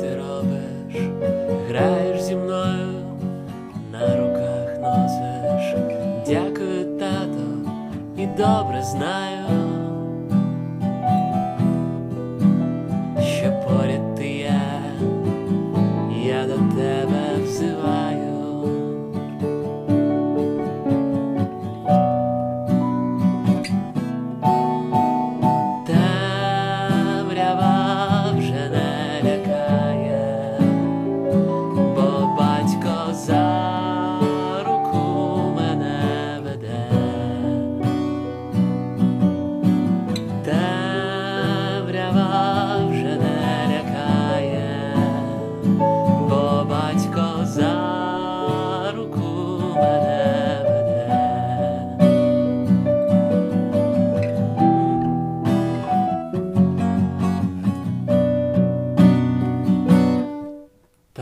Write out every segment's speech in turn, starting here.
ти робиш, граєш зі мною, на руках носиш, дякую, тато, і добре знаю.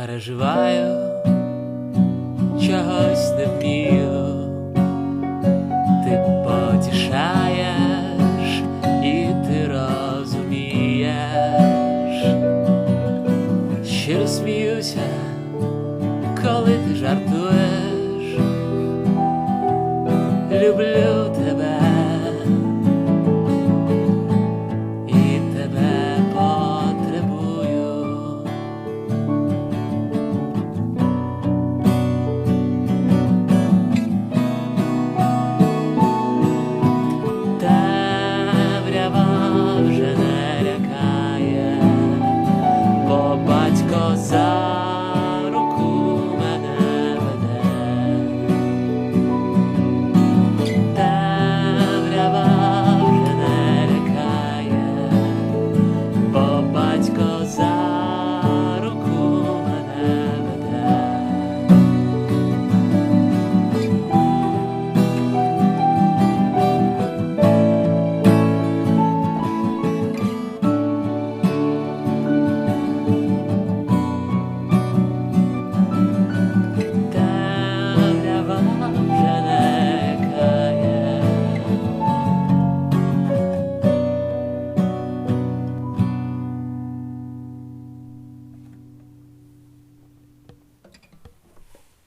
переживаю, чогось не п'ю, ти потішаєш і ти розумієш, щиро сміюся, коли ти жартуєш, люблю.